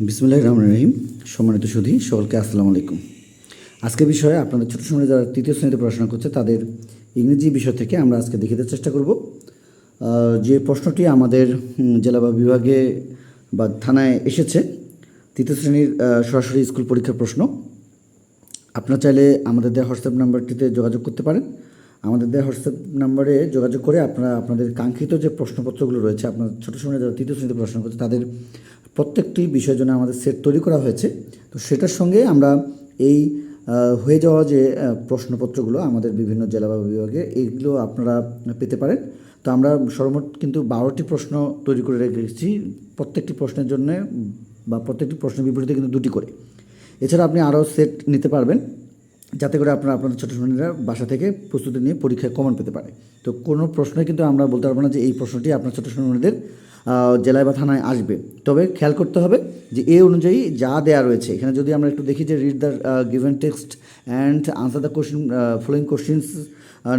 বিসমুল্লাহ রহমান রহিম। সম্মানিত সুধী, সকলকে আসসালামু আলাইকুম। আজকের বিষয়ে আপনাদের ছোটো সময় যারা তৃতীয় শ্রেণীতে পড়াশোনা করছে, তাদের ইংরেজি বিষয় থেকে আমরা আজকে দেখিতে চেষ্টা করব। যে প্রশ্নটি আমাদের জেলা বা বিভাগে বা থানায় এসেছে, তৃতীয় শ্রেণির সরাসরি স্কুল পরীক্ষার প্রশ্ন। আপনারা চাইলে আমাদের দেওয়া হোয়াটসঅ্যাপ নাম্বারটিতে যোগাযোগ করতে পারেন। আমাদের দেওয়া হোয়াটসঅ্যাপ নাম্বারে যোগাযোগ করে আপনারা, আপনাদের কাঙ্ক্ষিত যে প্রশ্নপত্রগুলো রয়েছে, আপনার ছোটো সময় যারা তৃতীয় শ্রেণীতে পড়াশোনা করছে, তাদের প্রত্যেকটি বিষয়ের জন্য আমাদের সেট তৈরি করা হয়েছে। তো সেটার সঙ্গে আমরা এই হয়ে যাওয়া যে প্রশ্নপত্রগুলো আমাদের বিভিন্ন জেলা বা বিভাগে, এইগুলো আপনারা পেতে পারেন। তো আমরা সর্বমোট কিন্তু বারোটি প্রশ্ন তৈরি করে রেখেছি। প্রত্যেকটি প্রশ্নের জন্য বা প্রত্যেকটি প্রশ্নের বিপরীতে কিন্তু দুটি করে। এছাড়া আপনি আরও সেট নিতে পারবেন, যাতে করে আপনারা আপনাদের ছোটো শ্রেণীরা বাসা থেকে প্রস্তুতি নিয়ে পরীক্ষায় কমন পেতে পারে। তো কোনো প্রশ্নে কিন্তু আমরা বলতে পারব না যে এই প্রশ্নটি আপনার ছোটো শ্রেণীদের জেলায় বা থানায় আসবে। তবে খেয়াল করতে হবে যে এ অনুযায়ী যা দেয়া রয়েছে, এখানে যদি আমরা একটু দেখি যে read the given text and answer the question following questions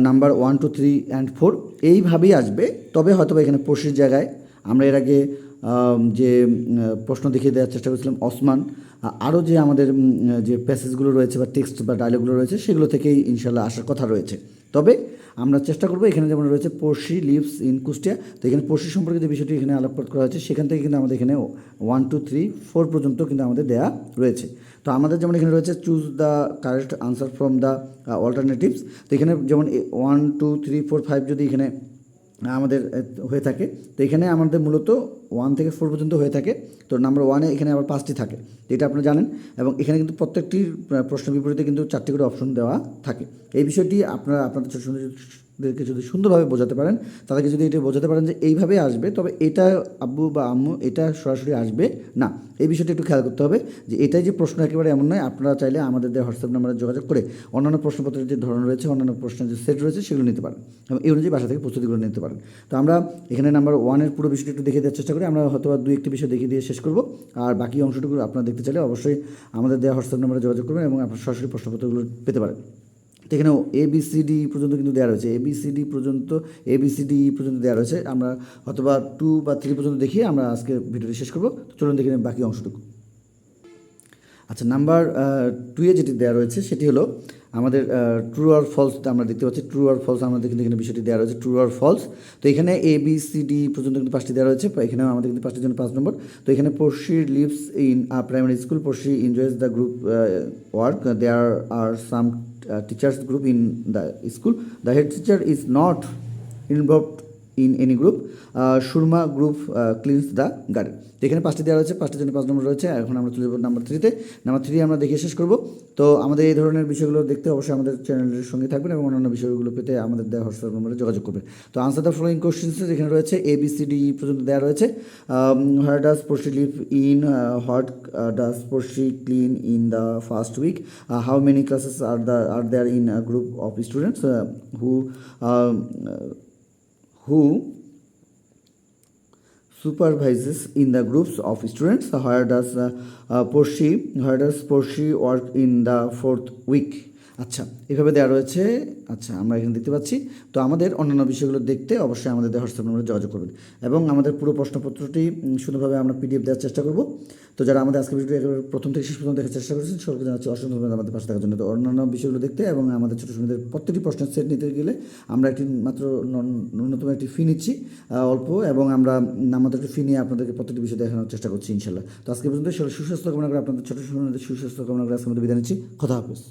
number one two three and four এইভাবেই আসবে। তবে হয়তো এখানে পড়শির জায়গায় আমরা এর আগে যে প্রশ্ন দেখিয়ে দেওয়ার চেষ্টা করেছিলাম ওসমান আরও যে আমাদের যে প্যাসেজগুলো রয়েছে বা টেক্সট বা ডায়লগুলো রয়েছে, সেগুলো থেকেই ইনশাল্লাহ আসার কথা রয়েছে। তবে আমরা চেষ্টা করব, এখানে যেমন রয়েছে পড়শি, লিভস, ইন কুষ্টিয়া, তো এখানে পড়শি সম্পর্কে যে বিষয়টি এখানে আলোকপাত করা হয়েছে, সেখান থেকে কিন্তু আমাদের এখানে ওয়ান টু থ্রি ফোর পর্যন্ত কিন্তু আমাদের দেয়া রয়েছে। তো আমাদের যেমন এখানে রয়েছে choose the correct answer from the alternatives তো এখানে যেমন one two three four five যদি এখানে আমাদের হয়ে থাকে। তো এখানে আমাদের মূলত ওয়ান থেকে ফোর পর্যন্ত হয়ে থাকে। তো নাম্বার ওয়ানে এখানে আবার পাঁচটি থাকে। এটা আপনারা জানেন। এবং এখানে কিন্তু প্রত্যেকটি প্রশ্ন বিপরীতে কিন্তু চারটি করে অপশন দেওয়া থাকে। এই বিষয়টি আপনারা, আপনাদের ছোটোদেরকে যদি সুন্দরভাবে বোঝাতে পারেন, তাদেরকে যদি এটা বোঝাতে পারেন যে এইভাবে আসবে, তবে এটা আব্বু বা আম্মু, এটা সরাসরি আসবে না। এই বিষয়টি একটু খেয়াল করতে হবে যে এটাই যে প্রশ্ন একেবারে এমন নয়, আপনারা চাইলে আমাদের হোয়াটসঅ্যাপ নাম্বারে যোগাযোগ করে অন্যান্য প্রশ্নপত্রের যে ধরন রয়েছে, অন্যান্য প্রশ্নের যে সেট রয়েছে, সেগুলো নিতে পারেন এবং এই অনুযায়ী বাসা থেকে প্রস্তুতি করে নিতে পারেন। তো আমরা এখানে নাম্বার ওয়ানের পুরো বিষয়টি একটু দেখে দেওয়ার চেষ্টা করি, আমরা হয়তো দুই একটি বিষয় দেখিয়ে দিয়ে শেষ করব। আর বাকি অংশটুকু আপনারা দেখতে চাইলে অবশ্যই আমাদের দেওয়া হোয়াটসঅ্যাপ নাম্বারে যোগাযোগ করবেন এবং আপনার সরাসরি প্রশ্নপত্রগুলো পেতে পারেন। তো এখানে এ বি সি ডি পর্যন্ত কিন্তু দেওয়া রয়েছে। এ বি সি ডি পর্যন্ত এ বি সি ডি পর্যন্ত দেওয়া রয়েছে। আমরা অথবা টু বা থ্রি পর্যন্ত দেখিয়ে আমরা আজকে ভিডিওটি শেষ করব। চলুন দেখে বাকি অংশটুকু। আচ্ছা নাম্বার টুয়ে যেটি দেওয়া রয়েছে সেটি হলো আমাদের ট্রু আর ফলস আমরা দেখতে পাচ্ছি। ট্রু আর ফলস আমাদের কিন্তু এখানে বিষয়টি দেওয়া রয়েছে। ট্রু আর ফলস তো এখানে এ বি সি ডি পর্যন্ত কিন্তু পাঁচটি দেওয়া রয়েছে। এখানে আমাদের কিন্তু পাঁচটির জন্য পাঁচ নম্বর। তো এখানে Porshi lives in a primary school Porshi enjoys the group work there are some teachers group in the school the head teacher is not involved in any group Surma group cleans the garden এখানে পাঁচটি দেওয়া রয়েছে, পাঁচটির জন্য পাঁচ নম্বর রয়েছে এখন আমরা চলে যাব নাম্বার থ্রিতে নাম্বার থ্রি আমরা দেখে শেষ করব। তো আমাদের এই ধরনের বিষয়গুলো দেখতে অবশ্যই আমাদের চ্যানেলের সঙ্গে থাকবেন এবং অন্যান্য বিষয়গুলো পেতে আমাদের দেওয়া হোয়াটসঅ্যাপ নম্বরে যোগাযোগ করবেন। তো আনসার দ্য ফলোয়িং কোশ্চেন্স যেখানে রয়েছে এ বি সি ডি পর্যন্ত দেওয়া রয়েছে। Where does Porshi live in what does Porshi clean in the first week how many classes are the are there in group of students who who supervises in the groups of students How does uh, uh, where does Porshi work in the fourth week আচ্ছা এভাবে দেওয়া রয়েছে। আচ্ছা আমরা এখানে দেখতে পাচ্ছি। তো আমাদের অন্যান্য বিষয়গুলো দেখতে অবশ্যই আমাদের হোয়াটসঅ্যাপ নম্বরে যোগাযোগ করবেন। এবং আমাদের পুরো প্রশ্নপত্রটি সুন্দরভাবে আমরা পিডিএফ দেওয়ার চেষ্টা করব। তো যারা আমাদের আজকে ভিডিও প্রথম থেকে শেষ পর্যন্ত দেখার চেষ্টা করেছেন, সকলকে জানাচ্ছি অসংখ্য ধন্যবাদ আমাদের পাশে থাকার জন্য। তো অন্যান্য বিষয়গুলো দেখতে এবং আমাদের ছোটো ছোটোদের প্রত্যেকটি প্রশ্নের সেট নিতে গেলে আমরা একটি মাত্র ন্যূনতম একটি ফি নিচ্ছি অল্প এবং আমরা আমাদের একটি ফি নিয়ে আপনাদেরকে প্রত্যেকটি বিষয় দেখানোর চেষ্টা করছি ইনশাল্লাহ। তো আজকে পর্যন্ত সুস্বাস্থ্য কামনা করে আপনাদের ছোটো সুস্বাস্থ্য কামনা করে আজকের মধ্যে বিদায় নিচ্ছি। কথা হাফেজ।